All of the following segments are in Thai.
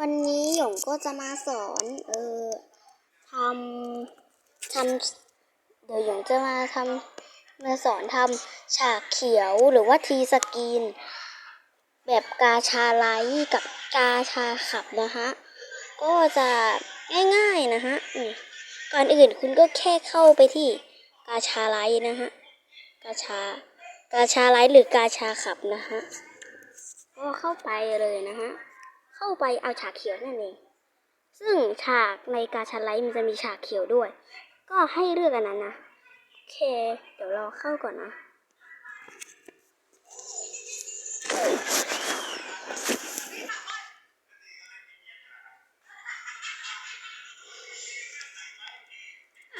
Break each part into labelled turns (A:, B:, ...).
A: วันนี้หยงก็จะมาสอนเออทำทำเดี๋ยวหยงจะมาทำมาสอนทำฉากเขียวหรือว่าทีสกรีน แบบกาชาไลกับกาชาขับนะฮะก็จะง่ายๆนะฮะก่อนอื่นคุณก็แค่เข้าไปที่กาชาไลนะฮะกาชากาชาไลหรือกาชาขับนะฮะก็เข้าไปเลยนะฮะ เข้าไปเอาฉากเขียวนั่นเอง ซึ่งฉากในกาชาไลท์มันจะมีฉากเขียวด้วย ก็ให้เลือกอันนั้นนะโอเค เดี๋ยวเราเข้าก่อนนะ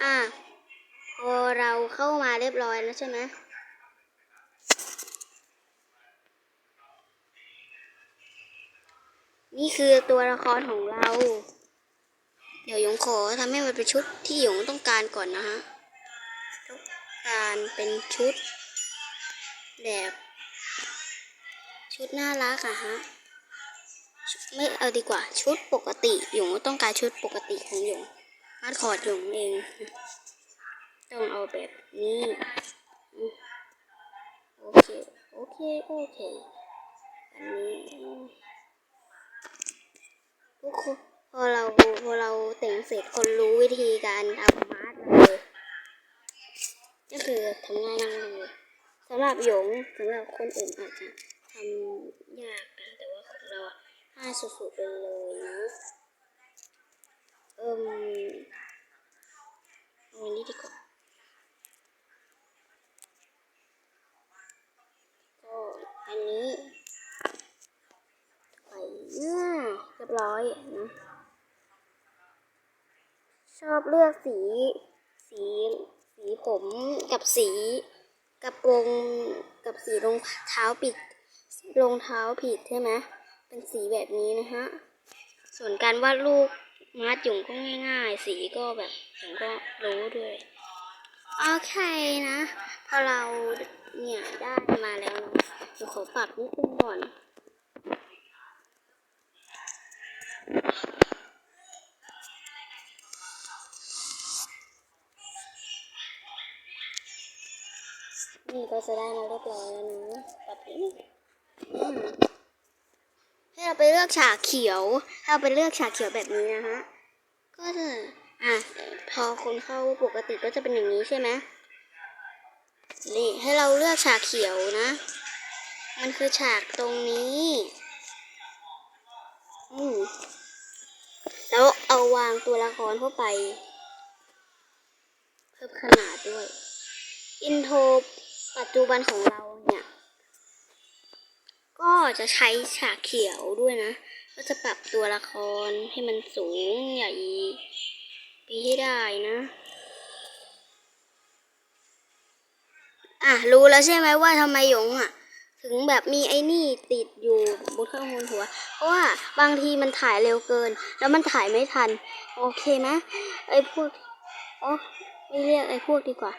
A: อะพอเราเข้ามาเรียบร้อยแล้วใช่ไหม นี่คือตัวละครของเรา เดี๋ยวหยงขอทำให้มันเป็นชุดที่หยงต้องการก่อนนะฮะ ต้องการเป็นชุด แบบชุดน่ารักอะฮะ ไม่เอาดีกว่าชุดปกติหยงต้องการชุดปกติของหยงมาดคอร์ดหยงเอง ต้องเอาแบบนี้ โอเค โอเค โอเค อันนี้ พอเราพอเราแต่งเสร็จคนรู้วิธีการทำมาร์กเลยก็คือทำง่ายมากเลยสำหรับหยงสำหรับคนอื่นอาจจะทำยากนะแต่ว่าของเราอะง่ายสุดๆไปเลยนะเอิ่มเอาอันนี้ดีกว่า ก็อันนี้ไปอ่าเร้อยนะ ชอบเลือกสี สีสีผมกับสีกระโปรงกับสีรองเท้าปิดรองเท้าผิดใช่ไหมเป็นสีแบบนี้นะฮะ ส่วนการวาดรูปมาร์ดหยงก็ง่าย ๆ สีก็แบบหยงก็รู้ด้วยโอเคนะ พอเราเนี่ยได้มาแล้วเดี๋ยวขอปรับนิดนึงก่อน นี่ก็จะได้มาเรียบร้อยแล้วนะปรับนิดนึงอืมให้เราไปเลือกฉากเขียวให้เราไปเลือกฉากเขียวแบบนี้นะฮะ ก็จะ อะ พอคนเข้าปกติก็จะเป็นอย่างนี้ใช่ไหมนี่ให้เราเลือกฉากเขียวนะ มันคือฉากตรงนี้ แล้วเอาวางตัวละครเข้าไป เพิ่มขนาดด้วย อินโทรปัจจุบันของเราเนี่ย ก็จะใช้ฉากเขียวด้วยนะ ก็จะปรับตัวละครให้มันสูงใหญ่ปีให้ได้นะอะรู้แล้วใช่ไหมว่าทำไมหยงอะ ถึงแบบมีไอ้นี่ติดอยู่บนข้างบนหัว เพราะว่าบางทีมันถ่ายเร็วเกิน แล้วมันถ่ายไม่ทัน โอเคไหมไอ้พวกอ๋อไม่เรียกไอ้พวกดีกว่า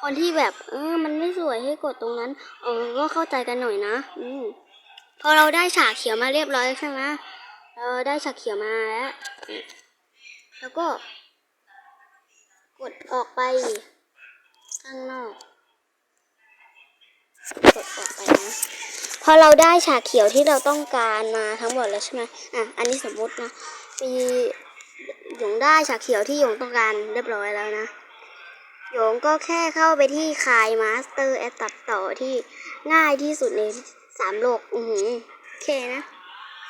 A: คนที่แบบ เออ มันไม่สวยให้กดตรงนั้น เออ ก็เข้าใจกันหน่อยนะ อืมพอเราได้ฉากเขียวมาเรียบร้อยใช่ไหมเราได้ฉากเขียวมาแล้ว แล้วก็ กดออกไปข้างนอก กดออกไปนะ พอเราได้ฉากเขียวที่เราต้องการมาทั้งหมดแล้วใช่ไหมอะ อันนี้สมมตินะมีหยงได้ฉากเขียวที่หยงต้องการเรียบร้อยแล้วนะ หยงก็แค่เข้าไปที่คายมาสเตอร์แอปตัดต่อที่ง่ายที่สุดในสามโลก อือหือโอเคนะ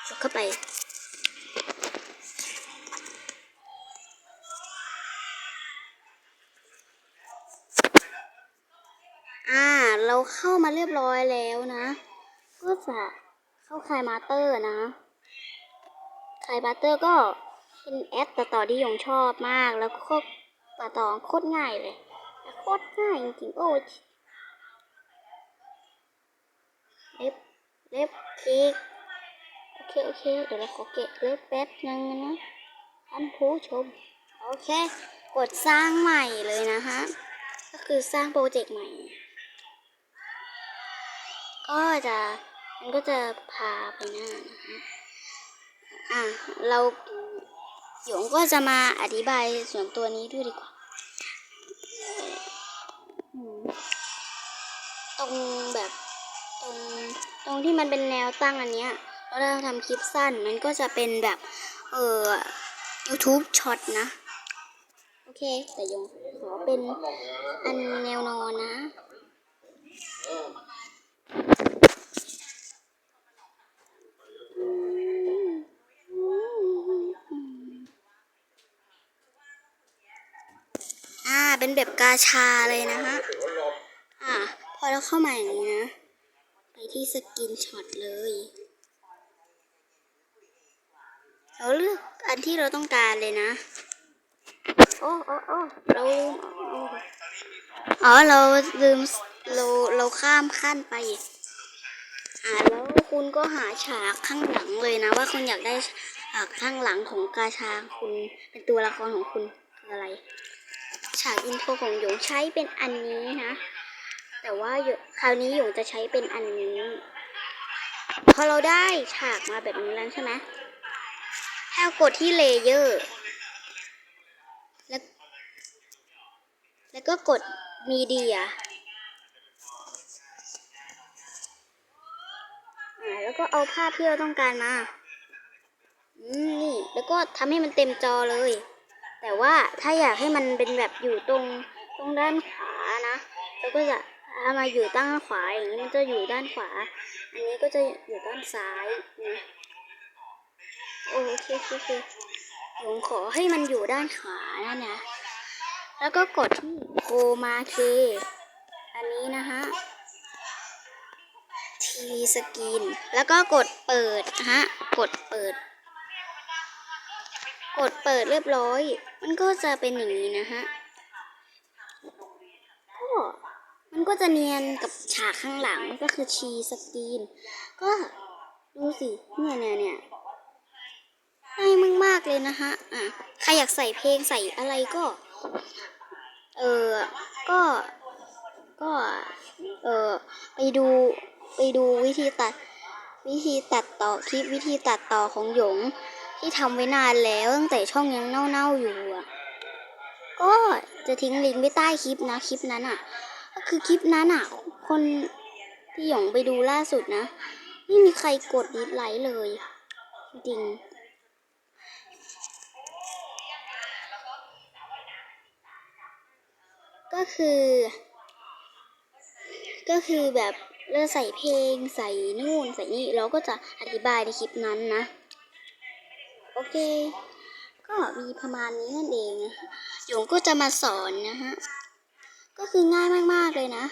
A: กดเข้าไป อ่า เราเข้ามาเรียบร้อยแล้วนะ ก็จะเข้าคายมาสเตอร์นะคายมาสเตอร์ก็เป็นแอปต,ต่อที่ยงชอบมาก แล้วก็ตัดต่อโคตรง่ายเลย โคตรง่ายจริงๆ โอ้ยเล็บ เล็บคลิกโอเค โอเค เดี๋ยวเราขอเก็บเล็บแป๊บนึงนะท่านผู้ชม โอเค กดสร้างใหม่เลยนะฮะ ก็คือสร้างโปรเจกต์ใหม่ ก็จะมันก็จะพาไปหน้านะฮะอะเราหยงก็จะมาอธิบายส่วนตัวนี้ด้วยดีกว่า ตรงแบบตรงตรงที่มันเป็นแนวตั้งอันเนี้ยแล้วเราทำคลิปสั้นมันก็จะเป็นแบบ เออ YouTube ช็อตนะ โอเค แต่หยงขอเป็นอันแนวนอนนะ อ่า เป็นแบบกาชาเลยนะฮะ อ่า พอเราเข้ามาอย่างนี้นะ ไปที่สกินช็อตเลยเราเลือกอันที่เราต้องการเลยนะ โอ้โอ้โอ้เราอ๋อ เราลืมเราเราข้ามขั้นไปอ่าแล้วคุณก็หาฉากข้างหลังเลยนะ ว่าคุณอยากได้ฉากข้างหลังของกาชาคุณเป็นตัวละครของคุณคืออะไร ฉากอินโทรของหยงใช้เป็นอันนี้นะ แต่ว่าคราวนี้หยงจะใช้เป็นอันนี้พอเราได้ฉากมาแบบนี้แล้วใช่ไหมให้กดที่เลเยอร์แล้วแล้วก็กดมีเดียแล้วก็เอาภาพที่เราต้องการมา นี่ แล้วก็ทำให้มันเต็มจอเลย แต่ว่าถ้าอยากให้มันเป็นแบบอยู่ตรงตรงด้านขวานะเราก็จะเอามาอยู่ด้านขวาอย่างนี้มันจะอยู่ด้านขวา อันนี้ก็จะอยู่ด้านซ้ายนะโอเคโอเคผมขอให้มันอยู่ด้านขวานะนะ แล้วก็กดที่โคมาเค อันนี้นะฮะทีสกรีนแล้วก็กดเปิดฮะ กดเปิด กดเปิดเรียบร้อย มันก็จะเป็นอย่างนี้นะฮะก็มันก็จะเนียนกับฉากข้างหลังก็คือชีสกรีน ก็ดูสิเนี่ยเนี่ยเนี่ยง่ายมากๆเลยนะฮะอะใครอยากใส่เพลงใส่อะไรก็ เออก็ ก็ เออไปดู ไปดูวิธีตัด วิธีตัดต่อคลิปวิธีตัดต่อของหยง ที่ทำไว้นานแล้วตั้งแต่ช่องยังเน่าๆอยู่อะ ก็จะทิ้งลิงก์ไว้ใต้คลิปนะคลิปนั้นอะ ก็คือคลิปนั้นอะ คนที่หยงไปดูล่าสุดนะ ไม่มีใครกดดิสไลค์เลย จริงก็คือ ก็คือแบบเราใส่เพลงใส่นู่นใส่นี่เราก็จะอธิบายในคลิปนั้นนะ เค ก็มีประมาณนี้นั่นเองนะหยงก็จะมาสอนนะฮะ ก็คือง่ายมากๆเลยนะ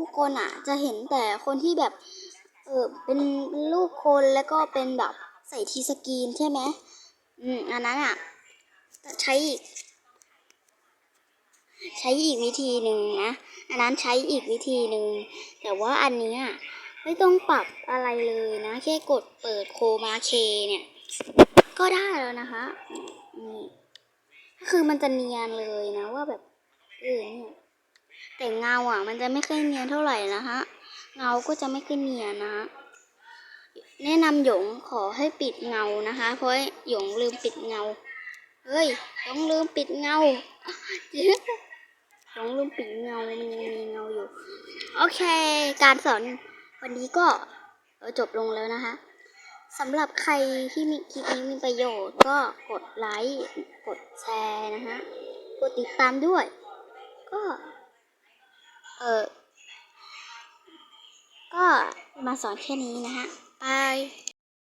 A: ทุกคนอะ จะเห็นแต่คนที่แบบ เออเป็นรูปคนแล้วก็เป็นแบบใส่ทีสกรีนใช่ไหมอืมอันนั้นอะใช้อีก ใช้อีกวิธีหนึ่งนะ อันนั้นใช้อีกวิธีหนึ่ง แต่ว่าอันนี้ยไม่ต้องปรับอะไรเลยนะ แค่กดเปิดโคมาเคเนี่ย ก็ได้แล้วนะคะนี่คือมันจะเนียนเลยนะว่าแบบเออเนี่ยแต่เงาอะ มันจะไม่ค่อยเนียนเท่าไหร่นะฮะเงาก็จะไม่ค่อยเนียนนะฮะแนะนำหยงขอให้ปิดเงานะคะ เพราะหยงลืมปิดเงาเฮ้ยหยงลืมปิดเงาหยงลืมปิดเงามีมีเงาอยู่ โอเค การสอนวันนี้ก็จบลงแล้วนะคะ สำหรับใครที่มีคลิปนี้มีประโยชน์ก็กดไลค์ กดแชร์นะฮะ กดติดตามด้วย ก็ เออก็มาสอนแค่นี้นะฮะ บาย